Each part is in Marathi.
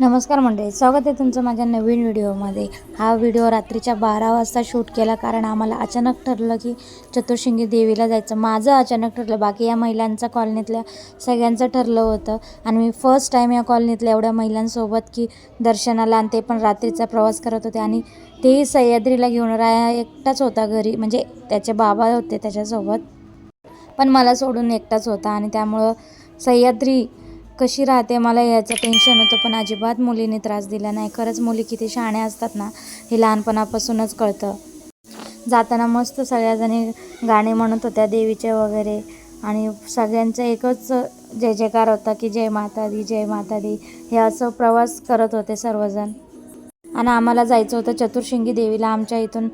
नमस्कार मंडळी स्वागत आहे तुमचं माझ्या नवीन व्हिडिओमध्ये. हा व्हिडिओ रात्रीच्या बारा वाजता शूट केला कारण आम्हाला अचानक ठरलं की चतुर्शिंगी देवीला जायचं. माझं अचानक ठरलं बाकी या महिलांचा कॉलनीतल्या सगळ्यांचं ठरलं होतं. आणि मी फर्स्ट टाईम या कॉलनीतल्या एवढ्या महिलांसोबत की दर्शनाला आणि ते पण रात्रीचा प्रवास करत होते. आणि तेही सह्याद्रीला घेऊन राया एकटाच होता घरी. म्हणजे त्याचे बाबा होते त्याच्यासोबत. पण मला सोडून एकटाच होता आणि त्यामुळं सह्याद्री कशी राहते मला याचं टेन्शन होतं पण अजिबात मुलीने त्रास दिला नाही. खरंच मुली किती शहाण्या असतात ना हे लहानपणापासूनच कळतं. जाताना मस्त सगळ्याजणी गाणे म्हणत होत्या देवीचे वगैरे. आणि सगळ्यांचं एकच जय जयकार होता की जय माता दी जय माता दी हे असं प्रवास करत होते सर्वजण. आणि आम्हाला जायचं होतं चतुर्शिंगी देवीला. आमच्या इथून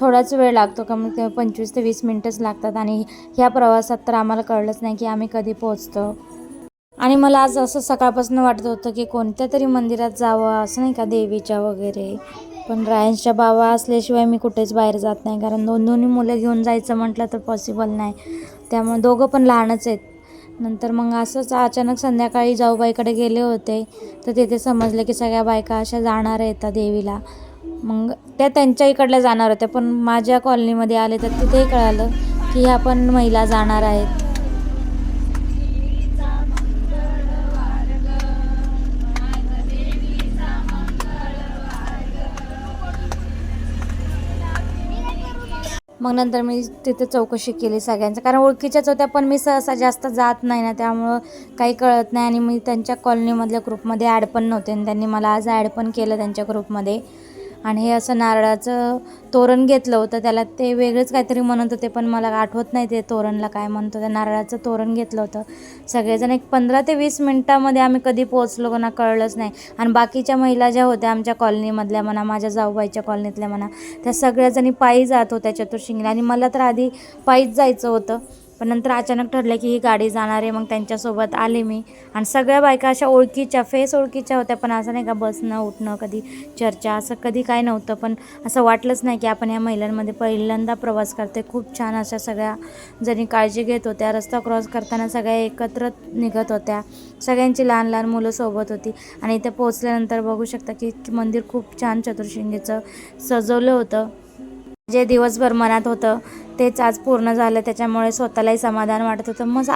थोडाच वेळ लागतो कमी पंचवीस ते वीस मिनटंच लागतात. आणि ह्या प्रवासात तर आम्हाला कळलंच नाही की आम्ही कधी पोहोचतो. आणि मला आज असं सकाळपासून वाटत होतं की कोणत्या तरी मंदिरात जावं असं नाही का देवीच्या वगैरे. पण रायन्सच्या बाबा असल्याशिवाय मी कुठेच बाहेर जात नाही. कारण दोन दोन्ही मुलं घेऊन जायचं म्हटलं तर पॉसिबल नाही. त्यामुळे दोघं पण लहानच आहेत. नंतर मग असंच अचानक संध्याकाळी जाऊबाईकडे गेले होते. तर तिथे समजलं की सगळ्या बायका अशा जाणार आहेत त्या देवीला. मग त्या त्यांच्या इकडल्या जाणार होत्या. पण माझ्या कॉलनीमध्ये आले तर तिथेही कळालं की ह्या पण महिला जाणार आहेत. मग नंतर मी तिथे चौकशी केली सगळ्यांचं. कारण ओळखीच्याच होत्या पण मी सहसा जास्त जात नाही ना त्यामुळं काही कळत नाही. आणि मी त्यांच्या कॉलनीमधल्या ग्रुपमध्ये ॲड पण नव्हते. आणि त्यांनी मला आज ॲड पण केलं त्यांच्या ग्रुपमध्ये आणि हे असं नारळाचं तोरण घेतलं होतं. त्याला ते वेगळंच काहीतरी म्हणत होते पण मला आठवत नाही ते तोरणला काय म्हणतो त्या नारळाचं तोरण घेतलं होतं. सगळेजण एक पंधरा ते वीस मिनटामध्ये आम्ही कधी पोहोचलो ना कळलंच नाही. आणि बाकीच्या महिला ज्या होत्या आमच्या कॉलनीमधल्या म्हणा माझ्या जाऊबाईच्या कॉलनीतल्या म्हणा त्या सगळ्याजणी पायी जात होत्या चतुर्शिंगला. आणि मला तर आधी पायीच जायचं होतं. पण नंतर अचानक ठरलं की ही गाडी जाणार आहे मग त्यांच्यासोबत आले मी. आणि सगळ्या बायका अशा ओळखीच्या फेस ओळखीच्या होत्या पण असं नाही का बसणं उठणं कधी चर्चा असं कधी काय नव्हतं. पण असं वाटलंच नाही की आपण या महिलांमध्ये पहिल्यांदा प्रवास करते खूप छान अशा सगळ्या जणी काळजी घेत होत्या. रस्ता क्रॉस करताना सगळ्या एकत्र निघत होत्या. सगळ्यांची लहान लहान मुलं सोबत होती. आणि इथे पोचल्यानंतर बघू शकता की की मंदिर खूप छान चतुर्शिंगीचं सजवलं होतं. जे दिवसभर मनात होतं तेच आज पूर्ण झालं. त्याच्यामुळे स्वतःलाही समाधान वाटत होतं. मग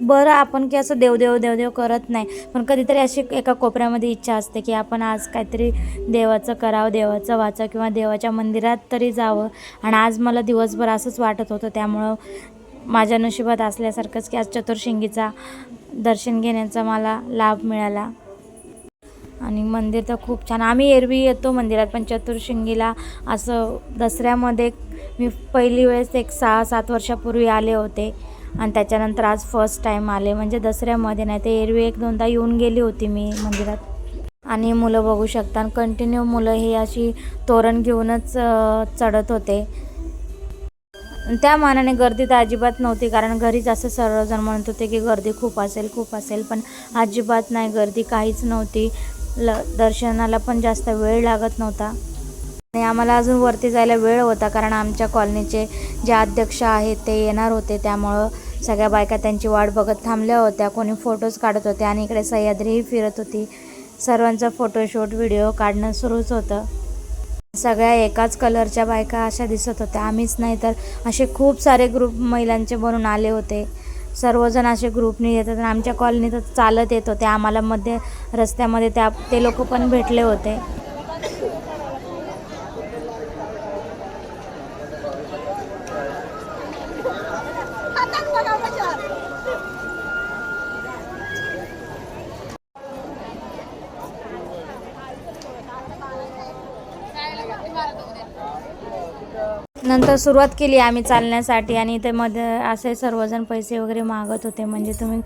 बरं आपण की असं देवदेव देवदेव करत नाही. पण कधीतरी अशी एका कोपऱ्यामध्ये इच्छा असते की आपण आज काहीतरी देवाचं करावं देवाचं वाचावं किंवा देवाच्या मंदिरात तरी जावं. आणि आज मला दिवसभर असंच वाटत होतं. त्यामुळं माझ्या नशिबात असल्यासारखंच की आज चतुर्शिंगीचा दर्शन घेण्याचा मला लाभ मिळाला. आणि मंदिर तर खूप छान. आम्ही एरवी येतो मंदिरात पण चतुर्शिंगीला असं दसऱ्यामध्ये मी पहिली वेळेस एक सहा सात वर्षापूर्वी आले होते. आणि त्याच्यानंतर आज फर्स्ट टाईम आले. म्हणजे दसऱ्यामध्ये नाही ते एरवी एक दोनदा येऊन गेली होती मी मंदिरात. आणि मुलं बघू शकता कंटिन्यू मुलं ही अशी तोरण घेऊनच चढत होते. त्या मानाने गर्दी तर अजिबात नव्हती कारण घरीच असं सर्वजण म्हणत होते की गर्दी खूप असेल खूप असेल. पण अजिबात नाही गर्दी काहीच नव्हती. ल दर्शनाला पण जास्त वेळ लागत नव्हता. आणि आम्हाला अजून वरती जायला वेळ होता कारण आमच्या कॉलनीचे जे अध्यक्ष आहेत ते येणार होते. त्यामुळं सगळ्या बायका त्यांची वाट बघत थांबल्या होत्या. कोणी फोटोज काढत होते आणि इकडे सह्याद्रीही फिरत होती. सर्वांचा फोटोशूट व्हिडिओ काढणं सुरूच होतं. सगळ्या एकाच कलरच्या बायका अशा दिसत होत्या. आम्हीच नाही तर असे खूप सारे ग्रुप महिलांचे बनून आले होते. सर्वजण असे ग्रुपने येतात आणि आमच्या कॉलनीत चालत येत होते. आम्हाला मध्ये रस्त्यामध्ये त्या ते लोक पण भेटले होते. नंतर सुरुवात केली आम्ही चालण्यासाठी आणि ते मध्ये असे सर्वजण पैसे वगैरे मागत होते म्हणजे तुम्ही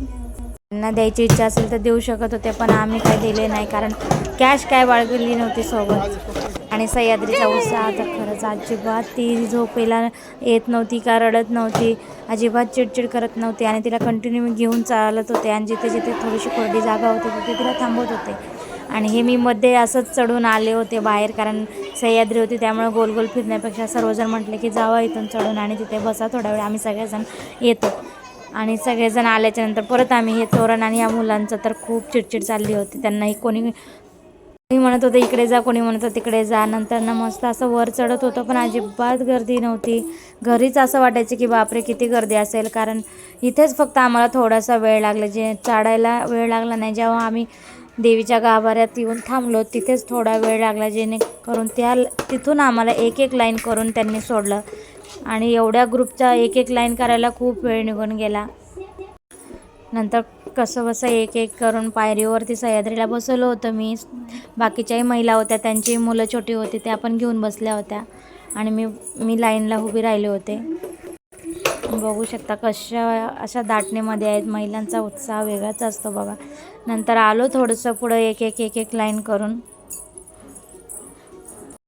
त्यांना द्यायची इच्छा असेल तर देऊ शकत होते पण आम्ही काही दिले नाही कारण कॅश काय बाळगली नव्हती सोबत. आणि सह्याद्रीचा उत्साह तर खरंच अजिबात ती झोपेला येत नव्हती का रडत नव्हती अजिबात चिडचिड करत नव्हती आणि तिला कंटिन्यू घेऊन चालत होते. आणि जिथे जिथे थोडीशी कोरडी जागा होती तिथे तिला थांबवत होते. आणि हे मी मध्ये असंच चढून आले होते बाहेर कारण सह्याद्री होती त्यामुळे गोल गोल फिरण्यापेक्षा सर्वजण म्हटले की जावा इथून चढून आणि तिथे बसा थोडा वेळ. आम्ही सगळेजण येतो. आणि सगळेजण आल्याच्यानंतर परत आम्ही हे तोरण आणि या मुलांचं तर खूप चिडचिड चालली होती. त्यांनाही कोणी कोणी म्हणत होतं इकडे जा. कोणी म्हणत होतं तिकडे जा. नंतर ना मस्त असं वर चढत होतं पण अजिबात गर्दी नव्हती. घरीच असं वाटायचं की बापरे किती गर्दी असेल. कारण इथेच फक्त आम्हाला थोडासा वेळ लागला. जे चढायला वेळ लागला नाही जेव्हा आम्ही देवीच्या गाभाऱ्यात येऊन थांबलो. तिथेच थोडा वेळ लागला जेणेकरून त्या तिथून आम्हाला एक एक लाईन करून त्यांनी सोडलं. आणि एवढ्या ग्रुपचा एक एक लाईन करायला खूप वेळ निघून गेला. नंतर कसं बसं एक एक करून पायरीवरती सह्याद्रीला बसवलं होतं मी. बाकीच्याही महिला होत्या त्यांची मुलं छोटी होती त्या पण घेऊन बसल्या होत्या. आणि मी मी लाईनला उभी राहिले होते. बघू शकता कशा अशा दाटणीमध्ये आहेत. महिलांचा उत्साह वेगळाच असतो बघा. नंतर आलो थोडंसं पुढं एक एक एक एक लाईन करून.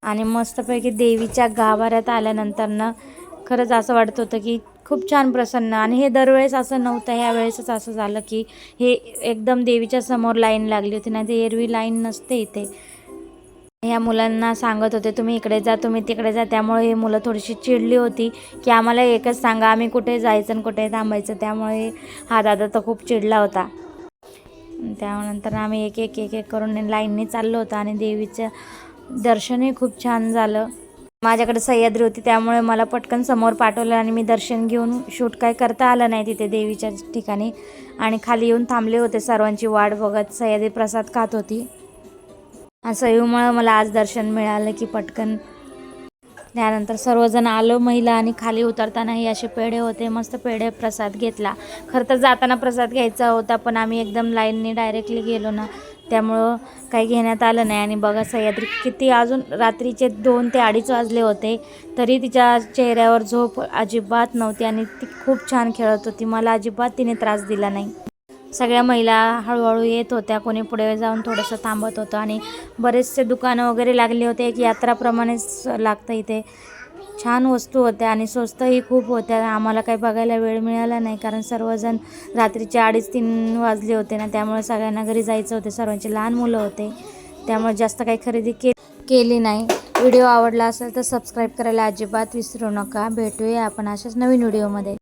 आणि मस्तपैकी देवीच्या गाभाऱ्यात आल्यानंतर ना खरंच असं वाटत होतं की खूप छान प्रसन्न. आणि हे दरवेळेस असं नव्हतं. ह्या वेळेसच असं झालं की हे एकदम देवीच्या समोर लाईन लागली होती. नाही ते एरवी लाईन नसते इथे. ह्या मुलांना सांगत होते तुम्ही इकडे जा तुम्ही तिकडे जा. त्यामुळे ही मुलं थोडीशी चिडली होती की आम्हाला एकच सांगा आम्ही कुठे जायचं आणि कुठे थांबायचं? त्यामुळे हा दादा तर खूप चिडला होता. त्यानंतर आम्ही एक एक एक एक करून लाईनने चाललो होतो आणि देवीचं दर्शनही खूप छान झालं. माझ्याकडे सह्याद्री होती त्यामुळे मला पटकन समोर पाठवलं आणि मी दर्शन घेऊन शूट काय करता आलं नाही तिथे देवीच्या ठिकाणी. आणि खाली येऊन थांबले होते सर्वांची वाट बघत सह्याद्री प्रसाद खात होती. असं मला आज दर्शन मिळालं की पटकन. त्यानंतर सर्वजण आलो महिला आणि खाली उतरतानाही असे पेढे होते. मस्त पेढे प्रसाद घेतला. खरं तर जाताना प्रसाद घ्यायचा होता पण आम्ही एकदम लाईनने डायरेक्टली गेलो ना. त्यामुळं काही घेण्यात आलं नाही. आणि बघा सह्याद्री किती अजून रात्रीचे दोन ते अडीच वाजले होते तरी तिच्या चेहऱ्यावर झोप अजिबात नव्हती. आणि ती खूप छान खेळत होती. मला अजिबात तिने त्रास दिला नाही. सगळ्या महिला हळूहळू येत होत्या. कोणी पुढे जाऊन थोडंसं थांबत होतं आणि बरेचसे दुकानं वगैरे लागले होते. एक यात्राप्रमाणेच लागतं इथे. छान वस्तू होत्या आणि स्वस्तही खूप होत्या. आम्हाला काही बघायला वेळ मिळाला नाही कारण सर्वजण रात्रीचे अडीच तीन वाजले होते ना त्यामुळे सगळ्यांना घरी जायचं होते. सर्वांचे लहान मुलं होते. त्यामुळे जास्त काही खरेदी के केली नाही. व्हिडिओ आवडला असेल तर सबस्क्राईब करायला अजिबात विसरू नका. भेटूया आपण अशाच नवीन व्हिडिओमध्ये.